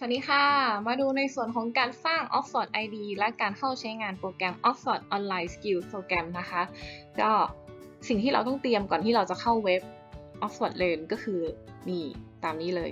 สวัสดีค่ะ มาดูในส่วนของการสร้าง Oxford ID และการเข้าใช้งานโปรแกรม Oxford Online Skills โปรแกรมนะคะ ก็สิ่งที่เราต้องเตรียมก่อนที่เราจะเข้าเว็บ Oxford Learn ก็คือนี่ตามนี้เลย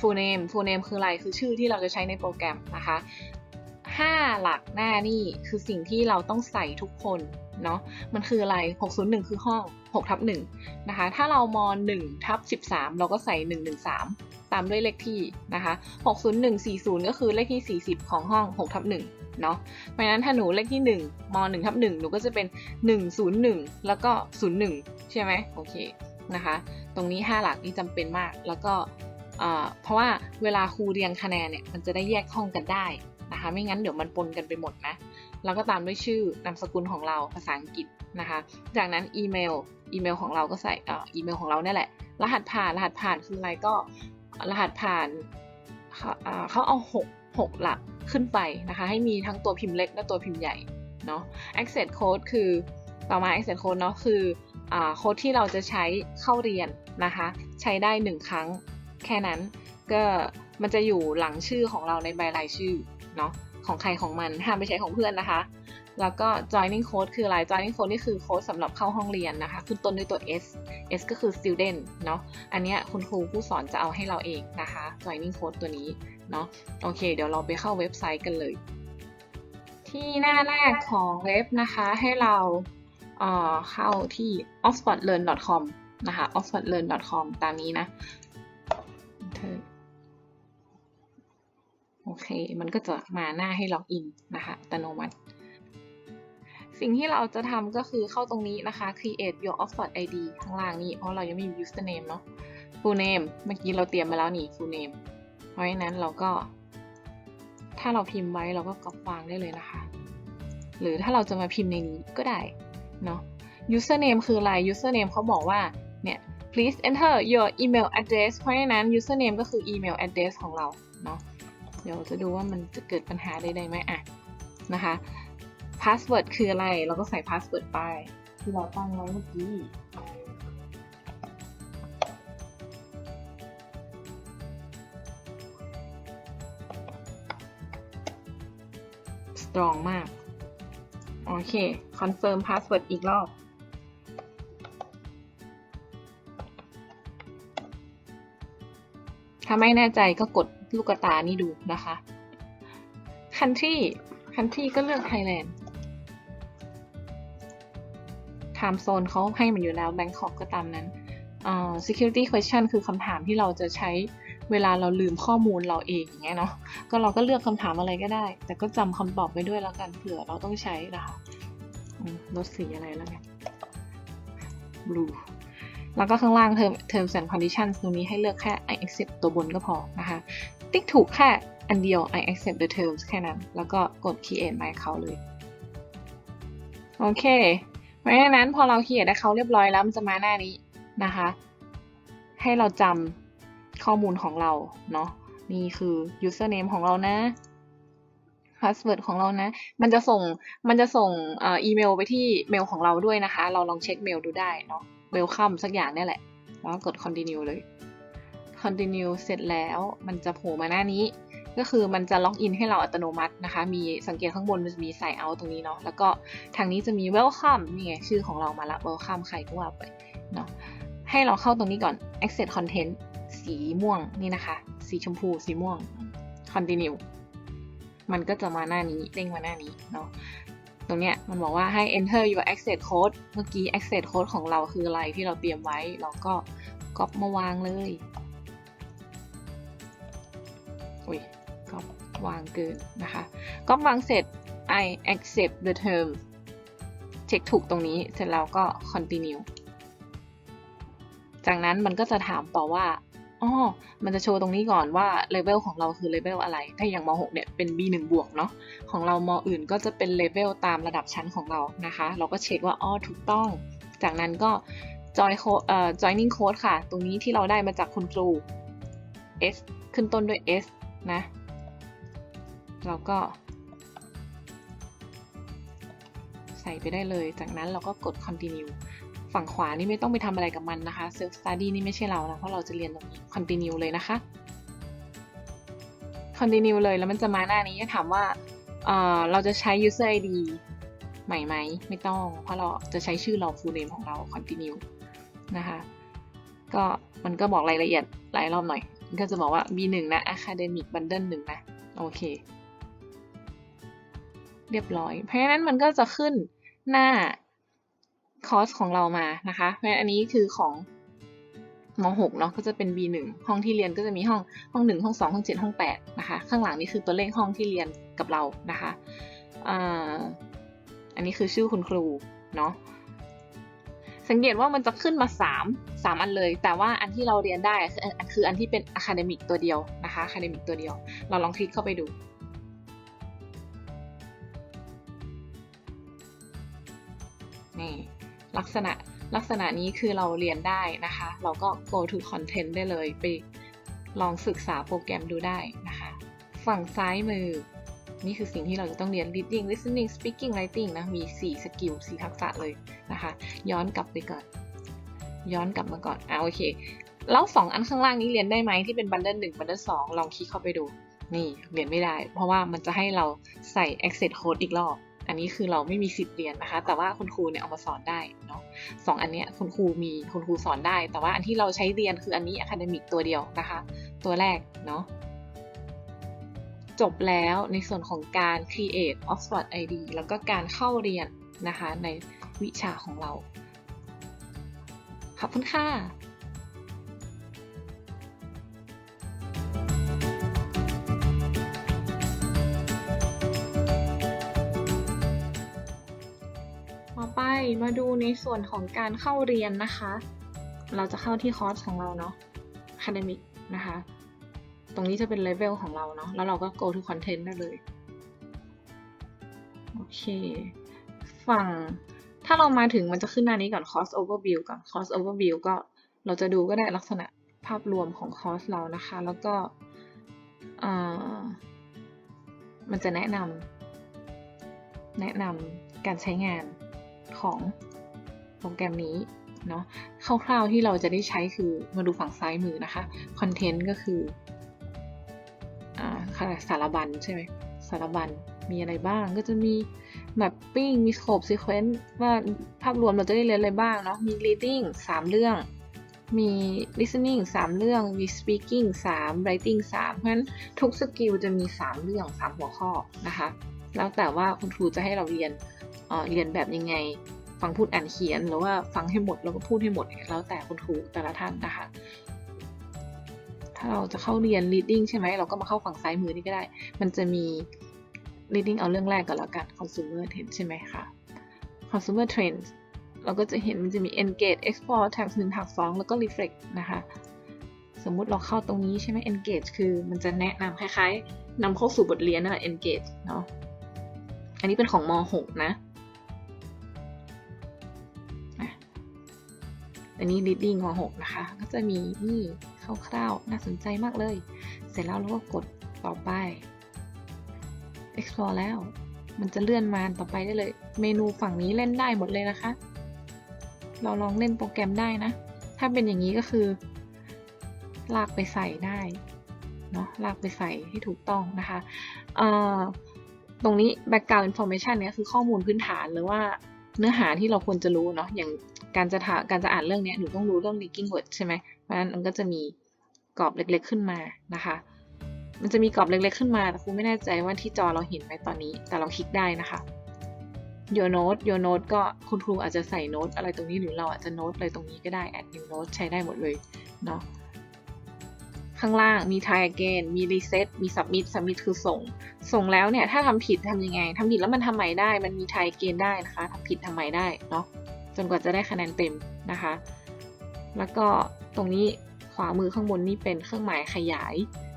full name full name คืออะไร คือชื่อที่เราจะใช้ในโปรแกรมนะคะ 5 หลักหน้านี่คือสิ่งที่เราต้องใส่ทุกคนเนาะมันคืออะไร 601 คือห้อง6ทับ1นะคะ ถ้าเราม1ทับ13 เราก็ใส่ 113 ตามด้วยเลขที่นะคะ 60140 ก็คือเลขที่ 40 ของห้อง6ทับ1เนาะเพราะฉะนั้นถ้าหนูเลขที่1ม1ทับ1หนูก็จะเป็น 101 แล้วก็ 01 ใช่ไหมโอเคนะคะ ตรงนี้ 5 หลักนี่จำเป็นมาก แล้วก็เพราะว่าเวลาครูเรียงคะแนนเนี่ยมันจะได้แยกห้องกันได้ นะคะ ไม่งั้นเดี๋ยวมันปนกันไปหมดนะแล้วก็ตามด้วยชื่อนามสกุลของเราภาษาอังกฤษนะคะ จากนั้นอีเมลอีเมลของเราก็ใส่อีเมลของเราเนี่ยแหละ รหัสผ่านรหัสผ่านคืออะไรก็รหัสผ่านเขาเอา 6 6 หลักขึ้นไปนะคะ ให้มีทั้งตัวพิมพ์เล็กและตัวพิมพ์ใหญ่เนาะ access code คือต่อมา access code เนาะคือโค้ดที่เราจะใช้เข้าเรียนนะคะ ใช้ได้ 1 ครั้งแค่นั้นก็มันจะอยู่หลังชื่อของเราในใบรายชื่อ เนาะของใครของมันห้ามไปใช้ของเพื่อนนะคะ แล้วก็ joining code คืออะไร joining code นี่คือโค้ดสำหรับเข้าห้องเรียนนะคะขึ้นต้นด้วยตัว S S ก็คือ student เนาะอันนี้คุณครูผู้สอนจะเอาให้เราเองนะคะ joining code ตัวนี้เนาะโอเค เดี๋ยวเราไปเข้าเว็บไซต์กันเลย ที่หน้าแรกของเว็บนะคะให้เราเเข้าที่ oxfordlearn.com นะคะ oxfordlearn.com ตามนี้นะ โอเค มันก็จะมาหน้าให้ล็อกอินนะคะอัตโนมัติ สิ่งที่เราจะทำก็คือเข้าตรงนี้นะคะ create your Oxford ID ข้างล่างนี่เพราะเรายังไม่มี username เนาะ full name เมื่อกี้เราเตรียมมาแล้วนี่ full name เพราะฉะนั้นเราก็ ถ้าเราพิมพ์ไว้เราก็ก๊อปวางได้เลยนะคะ หรือถ้าเราจะมาพิมพ์ในนี้ก็ได้เนาะ username คืออะไร username เขาบอกว่าเนี่ย please enter your email address เพราะฉะนั้น username ก็คือ email address ของเราเนาะ เดี๋ยวจะดูว่ามันจะเกิดปัญหาใดๆไหมอะนะคะ password คืออะไร เราก็ใส่ password ไปที่เราตั้งไว้เมื่อกี้ strong มาก โอเค confirm password อีกรอบถ้าไม่แน่ใจก็กด ลูกตานี่ดูนะคะ country country ก็เลือก Thailand time zone เขาให้มันอยู่แล้ว Bangkok ก็ตามนั้น uh, security question คือคำถามที่เราจะใช้เวลาเราลืมข้อมูลเราเองอย่างเงี้ยเนาะ ก็เราก็เลือกคำถามอะไรก็ได้ แต่ก็จำคำตอบไปด้วยแล้วกันเผื่อเราต้องใช้นะคะลดสีอะไรแล้วกัน blue แล้วก็ข้างล่าง term terms and conditions ตรงนี้ให้เลือกแค่ I accept ตัวบนก็พอนะคะ ติ๊กถูกแค่อันเดียว I accept the terms แค่นั้น แล้วก็กด create my account เลย โอเค เพราะฉะนั้นพอเรา create account เรียบร้อยแล้วมันจะมาหน้านี้นะคะ ให้เราจำข้อมูลของเราเนาะ นี่คือ username ของเรานะ password ของเรานะ มันจะส่ง มันจะส่งอีเมลไปที่เมลของเราด้วยนะคะ เราลองเช็คเมลดูได้เนาะ welcome สักอย่างนี่แหละ แล้วกด continue เลย continue เสร็จแล้ว มันจะโผล่มาหน้านี้ ก็คือมันจะล็อกอินให้เราอัตโนมัตินะคะ มีสังเกตข้างบนมันจะมีใส่เอาตรงนี้เนาะ แล้วก็ทางนี้จะมี welcome นี่ไงชื่อของเรามาละ welcome ใครก็ว่าไปเนาะ ให้เราเข้าตรงนี้ก่อน access content สีม่วงนี่นะคะ สีชมพู สีม่วง continue มันก็จะมาหน้านี้เด้งมาหน้านี้เนาะตรงเนี้ยมันบอกว่าให้ enter your access code เมื่อกี้ access code ของเราคืออะไรที่เราเตรียมไว้ เราก็ก๊อปมาวางเลย อุ้ยก็วางเกินนะคะ ก็วางเสร็จ I accept the term เช็คถูกตรงนี้เสร็จแล้วก็ continue จากนั้นมันก็จะถามต่อว่าอ๋อมันจะโชว์ตรงนี้ก่อนว่าเลเวลของเราคือเลเวลอะไร ถ้าอย่างม .6 เนี่ยเป็น B1 บวกเนาะ ของเรามอื่นก็จะเป็นเลเวลตามระดับชั้นของเรานะคะ เราก็เช็คว่าอ๋อถูกต้อง จากนั้นก็ join code เอ่อ joining code ค่ะ ตรงนี้ที่เราได้มาจากคุณครู S ขึ้นต้นด้วย S นะเราก็ ใส่ไปได้เลย จากนั้นเราก็กด continue ฝั่งขวานี่ไม่ต้องไปทำอะไรกับมันนะคะ self study นี่ไม่ใช่เรานะเพราะเราจะเรียนตรงนี้ continue เลยนะคะ continue เลยแล้วมันจะมาหน้านี้ถามว่าเเราจะใช้ user ID ใหม่ไหมไม่ต้อง เพราะเราจะใช้ชื่อเรา full name ของเรา continue นะคะ ก็มันก็บอกรายละเอียดหลายรอบหน่อย ก็จะบอกว่า B1 นะ academic bundle 1นะ โอเค เรียบร้อย เพราะฉะนั้นมันก็จะขึ้นหน้าคอร์สของเรามานะคะ เพราะฉะนั้นอันนี้คือของม .6 เนาะก็จะเป็น B1 ห้องที่เรียนก็จะมีห้องห้อง 1 ห้อง 2 ห้อง 7 ห้อง 8 นะคะ ข้างหลังนี่คือตัวเลขห้องที่เรียนกับเรานะคะอ,อันนี้คือชื่อคุณครูเนาะ สังเกตว่ามันจะขึ้นมา 3 3 อันเลย แต่ว่าอันที่เราเรียนได้คืออันคืออันที่เป็น academic ตัวเดียวนะคะ academic ตัวเดียว เราลองคลิกเข้าไปดู นี่ลักษณะลักษณะนี้คือเราเรียนได้นะคะ เราก็ go to content ได้เลยไปลองศึกษาโปรแกรมดูได้นะคะ ฝั่งซ้ายมือ นี่คือสิ่งที่เราจะต้องเรียน reading listening speaking writing นะ มี 4 สกิล 4 ทักษะเลยนะคะ ย้อนกลับไปก่อน ย้อนกลับมาก่อนอะโอเค แล้ว 2 อันข้างล่างนี้เรียนได้ไหมที่เป็น bundle 1 bundle 2ลองคลิกเข้าไปดู นี่เรียนไม่ได้ เพราะว่ามันจะให้เราใส่ access code อีกรอบ อันนี้คือเราไม่มีสิทธิ์เรียนนะคะ แต่ว่าคุณครูเนี่ยเอามาสอนได้เนาะสองอันเนี้ยคุณครูมีคุณครูสอนได้ แต่ว่าอันที่เราใช้เรียนคืออันนี้ academic ตัวเดียวนะคะ ตัวแรกเนาะ จบแล้วในส่วนของการ create Oxford ID แล้วก็การเข้าเรียนนะคะในวิชาของเรา ขอบคุณค่ะต่อไปมาดูในส่วนของการเข้าเรียนนะคะ เราจะเข้าที่คอร์สของเราเนาะ academic นะคะ ตรงนี้จะเป็นเลเวลของเราเนาะ แล้วเราก็ go to content ได้เลย โอเค ฝั่ง ถ้าเรามาถึงมันจะขึ้นหน้านี้ก่อน course overview ก่อน course overview ก็เราจะดูก็ได้ลักษณะภาพรวมของคอร์สเรานะคะ แล้วก็มันจะแนะนำแนะนำการใช้งานของโปรแกรมนี้เนาะคร่าวๆที่เราจะได้ใช้คือมาดูฝั่งซ้ายมือนะคะ content ก็คือ สารบัญใช่ไหมสารบัญมีอะไรบ้างก็จะมี mapping มี scope sequence ว่าภาพรวมเราจะได้เรียนอะไรบ้างเนาะมี reading 3 เรื่อง มี listening 3 เรื่อง มี speaking 3 writing 3 เพราะฉะนั้นทุกสกิลจะมี 3 เรื่อง 3 หัวข้อนะคะ แล้วแต่ว่าคุณครูจะให้เราเรียนเเรียนแบบยังไง ฟังพูดอ่านเขียนหรือว่าฟังให้หมดแล้วก็พูดให้หมดแล้วแต่คุณครูแต่ละท่านนะคะ ถ้าเราจะเข้าเรียน reading ใช่ไหมเราก็มาเข้าฝั่งซ้ายมือนี่ก็ได้ มันจะมี reading เอาเรื่องแรกก่อนแล้วกัน consumer trend ใช่ไหมคะ consumer trends เราก็จะเห็นมันจะมี engage explore tab 1 tab 2แล้วก็ reflect นะคะ สมมุติเราเข้าตรงนี้ใช่ไหม engage คือมันจะแนะนำคล้ายๆนำเข้าสู่บทเรียนนั่นแหละ engage เนาะอันนี้เป็นของม .6 นะอันนี้ reading ม .6 นะคะ ก็จะมีนี่คร่าวๆ น่าสนใจมากเลย เสร็จแล้วเราก็กดต่อไป explore แล้ว มันจะเลื่อนมาต่อไปได้เลย เมนูฝั่งนี้เล่นได้หมดเลยนะคะ เราลองเล่นโปรแกรมได้นะ ถ้าเป็นอย่างนี้ก็คือ ลากไปใส่ได้เนาะลากไปใส่ให้ถูกต้องนะคะ ตรงนี้ background information เนี่ยคือข้อมูลพื้นฐานหรือว่าเนื้อหาที่เราควรจะรู้เนาะอย่าง การจะถาการจะอ่านเรื่องนี้หนูต้องรู้เรื่อง linking word ใช่ไหมเพราะฉะนั้นมันก็จะมีกรอบเล็กๆขึ้นมานะคะ มันจะมีกรอบเล็กๆขึ้นมาแต่ครูไม่แน่ใจว่าที่จอเราเห็นไหมตอนนี้ แต่เราคลิกได้นะคะ your note your note ก็คุณครูอาจจะใส่โน้ตอะไรตรงนี้หรือเราอาจจะโน้ตอะไรตรงนี้ก็ได้ add new note ใช้ได้หมดเลยเนาะข้างล่างมี try again มี reset มี submit submit คือส่ง ส่งแล้วเนี่ย ถ้าทำผิดทำยังไงทำผิดแล้วมันทำใหม่ได้ มันมี try again ได้นะคะทำผิดทำใหม่ได้เนาะ จนกว่าจะได้คะแนนเต็มนะคะ แล้วก็ตรงนี้ขวามือข้างบนนี่เป็นเครื่องหมายขยาย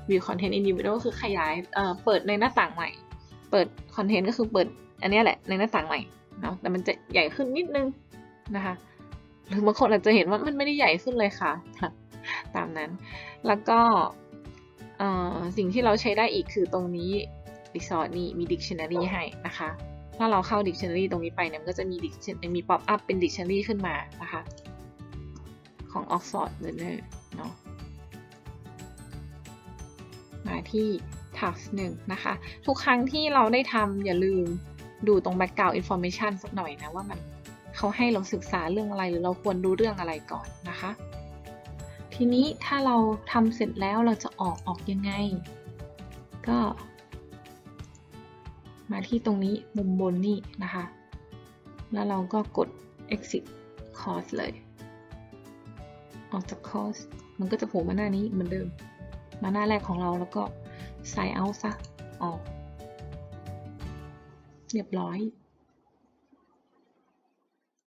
view content individual ก็คือขยายเอ่อเปิดในหน้าต่างใหม่ เปิด content ก็คือเปิดอันนี้แหละในหน้าต่างใหม่เนาะแต่มันจะใหญ่ขึ้นนิดนึงนะคะหรือบางคนอาจจะเห็นว่ามันไม่ได้ใหญ่ขึ้นเลยค่ะ ตามนั้น แล้วก็สิ่งที่เราใช้ได้อีกคือตรงนี้ Resort นี่มี Dictionary ให้นะคะ ถ้าเราเข้า Dictionary ตรงนี้ไปเนี่ยมันก็จะมี Dictionary มี pop up เป็น Dictionary ขึ้นมานะคะ ของ Oxford Learner เนาะมาที่ task หนึ่งนะคะ ทุกครั้งที่เราได้ทำอย่าลืมดูตรง background information สักหน่อยนะว่ามันเขาให้เราศึกษาเรื่องอะไรหรือเราควรดูเรื่องอะไรก่อนนะคะ ทีนี้ถ้าเราทำเสร็จแล้วเราจะออกออกยังไง ก็ มาที่ตรงนี้มุมบนนี่นะคะ แล้วเราก็กด exit course เลย ออกจาก course มันก็จะโผล่มาหน้านี้เหมือนเดิม มาหน้าแรกของเราแล้วก็ sign out ซะออก เรียบร้อย